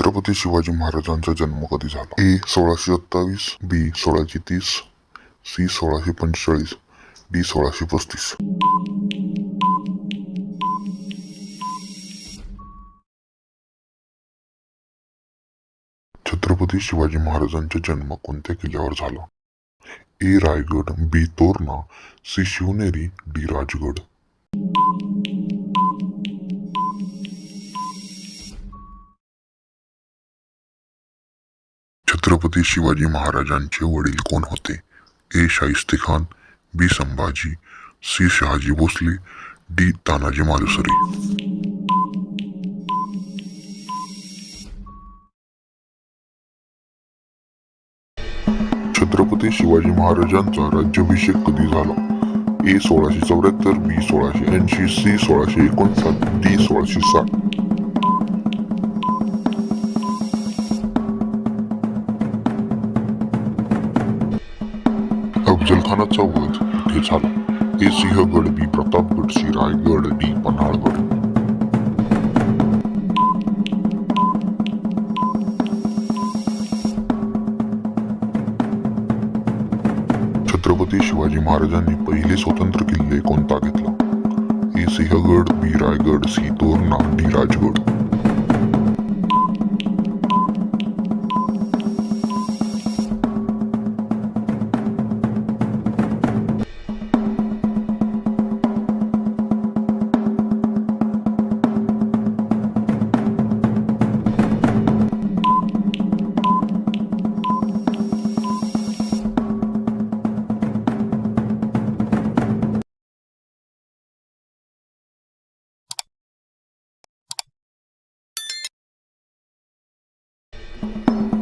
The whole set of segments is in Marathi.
छत्रपती शिवाजी महाराजांचा जन्म कधी झाला? ए सोळाशे सत्तावीस बी सोळाशे तीस सी सोळाशे पंचेचाळीस डी सोळाशे पस्तीस. छत्रपती शिवाजी महाराजांचा जन्म कोणत्या किल्ल्यावर झाला? A Raigad B Torna C Shivneri D Rajgad. Chhatrapati Shivaji महाराजांचे वडील कोण होते? A. Shaista Khan B. Sambhaji C. Shahaji Bhosale D. Tanaji Malusare. Chhatrapati Shivaji महाराजांचा राज्याभिषेक कधी झाला? ए. सोळाशे चौऱ्याहत्तर बी. सोळाशे ऐंशी सी. सोळाशे एकोणसाठ डी. सोळाशे साठ. अफजल वध कुठे झाला A Sinhagad B Pratapgad C Raigad D Panhalgad. Chhatrapati Shivaji महाराजांनी पहिले स्वतंत्र किल्ले कोणता घेतला? A Sinhagad B Raigad C Torna D Rajgad.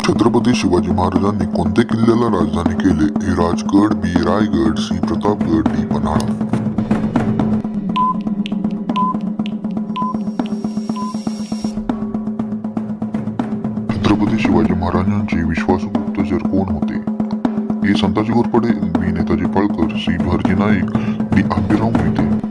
Chhatrapati Shivaji महाराजांनी कोणत्या किल्ल्याला राजधानी केले? A Rajgad B Raigad C Pratapgad D Panhala. Chhatrapati Shivaji महाराजांचे विश्वासू गुप्तचर कोण होते? A Santaji Ghorpade B Netaji Palkar C Bharji Naik D Amberao Mohite.